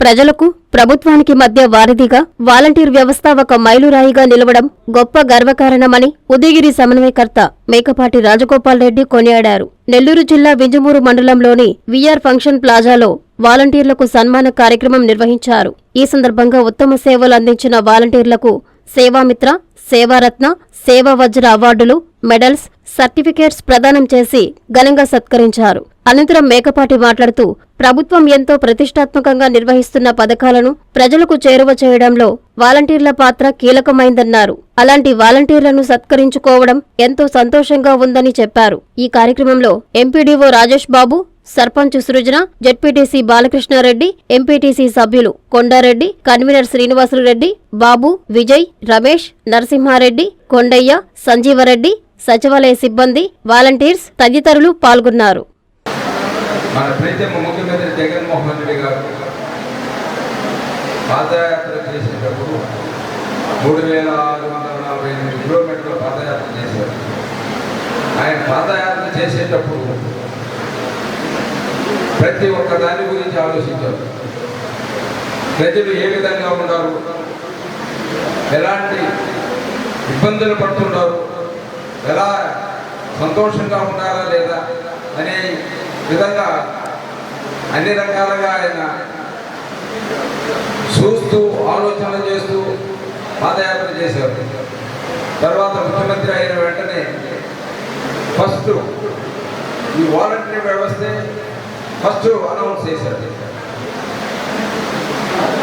ప్రజలకు ప్రభుత్వానికి మధ్య వారధిగా వాలంటీర్ వ్యవస్థ ఒక మైలురాయిగా నిలవడం గొప్ప గర్వకారణమని ఉదయగిరి సమన్వయకర్త మేకపాటి రాజగోపాల్ రెడ్డి కొనియాడారు. నెల్లూరు జిల్లా వింజమూరు మండలంలోని విఆర్ ఫంక్షన్ ప్లాజాలో వాలంటీర్లకు సన్మాన కార్యక్రమం నిర్వహించారు. ఈ సందర్భంగా ఉత్తమ సేవలు అందించిన వాలంటీర్లకు సేవామిత్ర సేవారత్న సేవా వజ్ర అవార్డులు మెడల్స్ సర్టిఫికేట్స్ ప్రదానం చేసి ఘనంగా సత్కరించారు. అనంతరం మేకపాటి మాట్లాడుతూ ప్రభుత్వం ఎంతో ప్రతిష్టాత్మకంగా నిర్వహిస్తున్న పథకాలను ప్రజలకు చేరువ చేయడంలో వాలంటీర్ల పాత్ర కీలకమైందన్నారు. అలాంటి వాలంటీర్లను సత్కరించుకోవడం ఎంతో సంతోషంగా ఉందని చెప్పారు. ఈ కార్యక్రమంలో MPDO Rajesh Babu sarpanch Srujana ZPTC Balakrishna Reddy MPTC సభ్యులు కొండారెడ్డి కన్వీనర్ శ్రీనివాసులరెడ్డి బాబు విజయ్ రమేష్ నరసింహారెడ్డి కొండయ్య సంజీవరెడ్డి సచివాలయ సిబ్బంది వాలంటీర్స్ తదితరులు పాల్గొన్నారు. మన ముఖ్యమంత్రి జగన్మోహన్ రెడ్డి గారు పాదయాత్ర చేసేటప్పుడు మూడు వేల ఆరు వందల నలభై ఎనిమిది కిలోమీటర్ల పాదయాత్ర చేశారు. ఆయన పాదయాత్ర చేసేటప్పుడు ప్రతి ఒక్క దాని గురించి ఆలోచించారు ప్రజలు ఏ విధంగా ఉన్నారు? ఎలాంటి ఇబ్బందులు పడుతున్నారు? ఎలా సంతోషంగా ఉన్నారా లేదా అనే విధంగా అన్ని రకాలుగా ఆయన చూస్తూ ఆలోచన చేస్తూ పాదయాత్ర చేశారు. తర్వాత ముఖ్యమంత్రి అయిన వెంటనే ఫస్ట్ ఈ వాలంటరీ వ్యవస్థే ఫస్ట్ అనౌన్స్ చేశారు.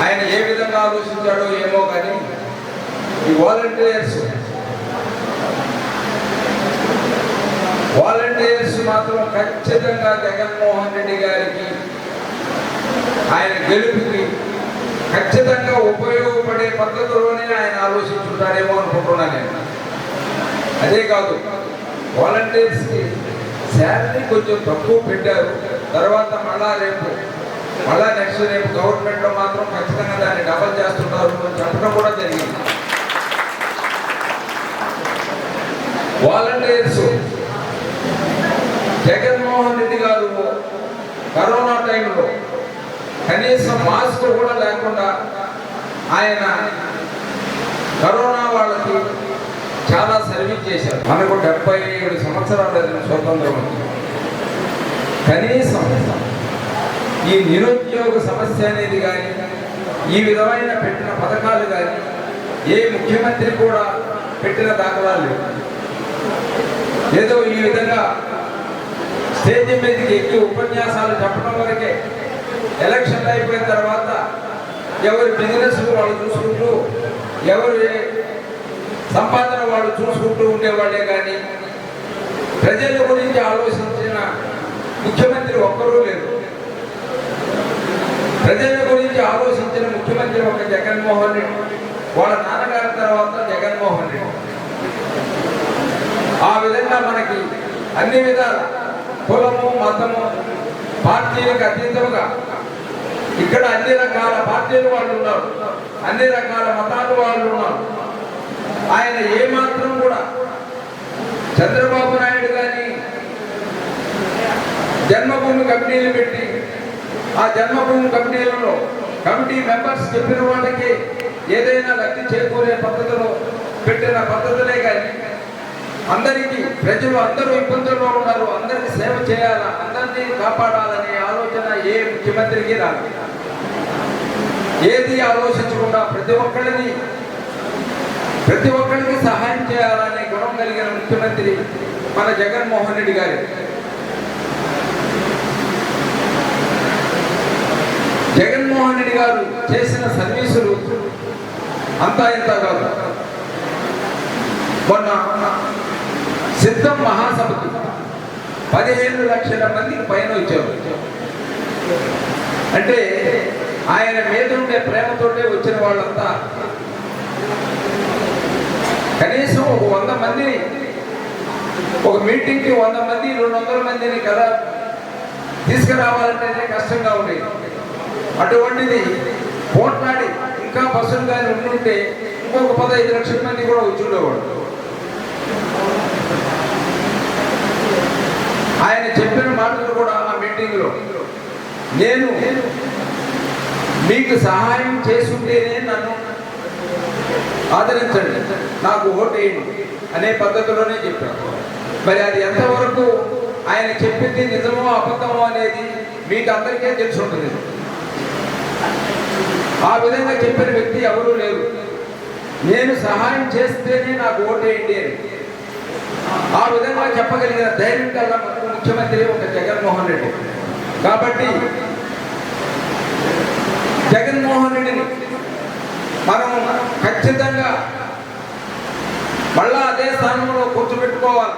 ఆయన ఏ విధంగా ఆలోచించాడో ఏమో కానీ ఈ వాలంటీర్స్ వాలంటీర్స్ మాత్రం ఖచ్చితంగా జగన్మోహన్ రెడ్డి గారికి ఆయన గెలుపుకి ఖచ్చితంగా ఉపయోగపడే పద్ధతిలోనే ఆయన ఆలోచించుంటాడేమో అనుకుంటున్నాను నేను. అదే కాదు వాలంటీర్స్కి శాలరీ కొంచెం తక్కువ పెట్టారు. తర్వాత మళ్ళా రేపు మళ్ళా నెక్స్ట్ రేపు గవర్నమెంట్లో మాత్రం ఖచ్చితంగా దాన్ని డబల్ చేస్తుంటారు అని చెప్పడం కూడా జరిగింది. వాలంటీర్స్ జగన్మోహన్ రెడ్డి గారు కరోనా టైంలో కనీసం మాస్క్ కూడా లేకుండా ఆయన కరోనా వాళ్ళకి చాలా సర్వీస్ చేశారు. మనకు డెబ్బై ఏడు సంవత్సరాలు స్వతంత్రం. కనీసం ఈ నిరుద్యోగ సమస్య అనేది కానీ ఈ విధమైన పెట్టిన పథకాలు కానీ ఏ ముఖ్యమంత్రి కూడా పెట్టిన దాఖలాలు లేవు. ఏదో ఈ విధంగా స్టేజ్ మీదకి ఎక్కి ఉపన్యాసాలు చెప్పడం వరకే ఎలక్షన్లు అయిపోయిన తర్వాత ఎవరి బిజినెస్ వాళ్ళు చూసుకుంటూ ఎవరి సంపాదన వాళ్ళు చూసుకుంటూ ఉండేవాళ్ళే కానీ ప్రజల గురించి ఆలోచించిన ముఖ్యమంత్రి ఒక్కరూ లేరు. ప్రజల గురించి ఆలోచించిన ముఖ్యమంత్రి ఒక జగన్మోహన్ రెడ్డి వాళ్ళ నాన్నగారి తర్వాత జగన్మోహన్ రెడ్డి. ఆ విధంగా మనకి అన్ని విధాల కులము మతము పార్టీలకు అతీతముగా ఇక్కడ అన్ని రకాల పార్టీలు వాళ్ళు ఉన్నారు. అన్ని రకాల మతాలు వాళ్ళు ఉన్నారు. ఆయన ఏమాత్రం కూడా చంద్రబాబు నాయుడు గారి జన్మభూమి కమిటీలు పెట్టి ఆ జన్మభూమి కమిటీలలో కమిటీ మెంబర్స్ చెప్పిన వాళ్ళకి ఏదైనా లబ్ధి చేకూరే పద్ధతిలో పెట్టిన పద్ధతులే కానీ అందరికీ ప్రజలు అందరూ ఇబ్బందుల్లో ఉన్నారు అందరికీ సేవ చేయాలా అందరినీ కాపాడాలనే ఆలోచన ఏ ముఖ్యమంత్రికి రాదు. ఏది ఆలోచించకుండా ప్రతి ఒక్కరిని ప్రతి ఒక్కరికి సహాయం చేయాలనే గుణం కలిగిన ముఖ్యమంత్రి మన జగన్మోహన్ రెడ్డి గారు. జగన్మోహన్ రెడ్డి గారు చేసిన సర్వీసులు అంతా ఇంత కాదు. మొన్న సిద్ధం మహాసభకు పదిహేను లక్షల మందికి పైన వచ్చారు. అంటే ఆయన మీద ఉండే ప్రేమతోటే వచ్చిన వాళ్ళంతా కనీసం ఒక వంద మందిని ఒక మీటింగ్కి వంద మంది రెండు వందల మందిని కదా తీసుకురావాలంటేనే కష్టంగా ఉండేది. అటువంటిది పోట్లాడి ఇంకా బస్సులు కానీ ఉంటుంటే ఇంకొక పదహైదు లక్షల మంది కూడా వచ్చి ఉండేవాడు ఆయన చెప్పిన మాటలు కూడా ఆ మీటింగ్లో. నేను మీకు సహాయం చేసుంటేనే నన్ను ఆదరించండి. నాకు ఓటేయండి అనే పద్ధతిలోనే చెప్పారు మరి అది ఎంతవరకు ఆయన చెప్పింది నిజమో అబద్ధమో అనేది మీకు అందరికీ తెలిసి ఉంటుంది ఆ విధంగా చెప్పిన వ్యక్తి ఎవరూ లేరు. నేను సహాయం చేస్తేనే నాకు ఓటేయండి అని. ఆ విధంగా చెప్పగలిగిన ధైర్యం కల్లా ముఖ్యమంత్రి ఒక జగన్మోహన్ రెడ్డి. కాబట్టి జగన్మోహన్ రెడ్డిని మనం ఖచ్చితంగా మళ్ళా అదే స్థానంలో కూర్చోబెట్టుకోవాలి.